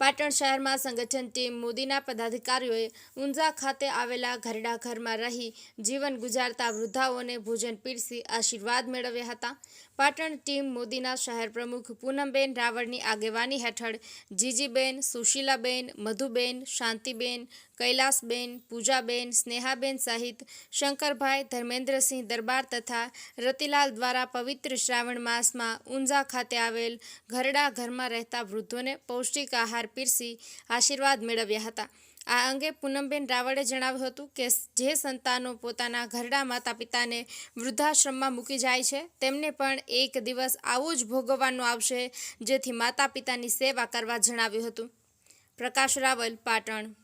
પાટણ શહેરમાં સંગઠન ટીમ મોદીના પદાધિકારીઓએ ઊંઝા ખાતે આવેલા ઘરડા ઘરમાં રહી જીવન ગુજારતા વૃદ્ધાઓને ભોજન પીરસી આશીર્વાદ મેળવ્યા હતા. પાટણ ટીમ મોદીના શહેર પ્રમુખ પૂનમબેન રાવળની આગેવાની હેઠળ જીજીબેન, સુશીલાબેન, મધુબેન, શાંતિબેન, કૈલાસબેન, પૂજાબેન, સ્નેહાબેન સહિત શંકરભાઈ, ધર્મેન્દ્રસિંહ દરબાર તથા રતિલાલ દ્વારા પવિત્ર શ્રાવણ માસમાં ઊંઝા ખાતે આવેલ ઘરડા ઘરમાં રહેતા વૃદ્ધોને પૌષ્ટિક આહાર પીરસી આશીર્વાદ મેળવ્યા હતા. આ અંગે પૂનમબેન રાવળે જણાવ્યું હતું કે, જે સંતાનો પોતાના ઘરડા માતા પિતાને વૃદ્ધાશ્રમમાં મૂકી જાય છે, તેમને પણ એક દિવસ આવું જ ભોગવવાનું આવશે, જેથી માતા પિતાની સેવા કરવા જણાવ્યું હતું. પ્રકાશ રાવલ, પાટણ.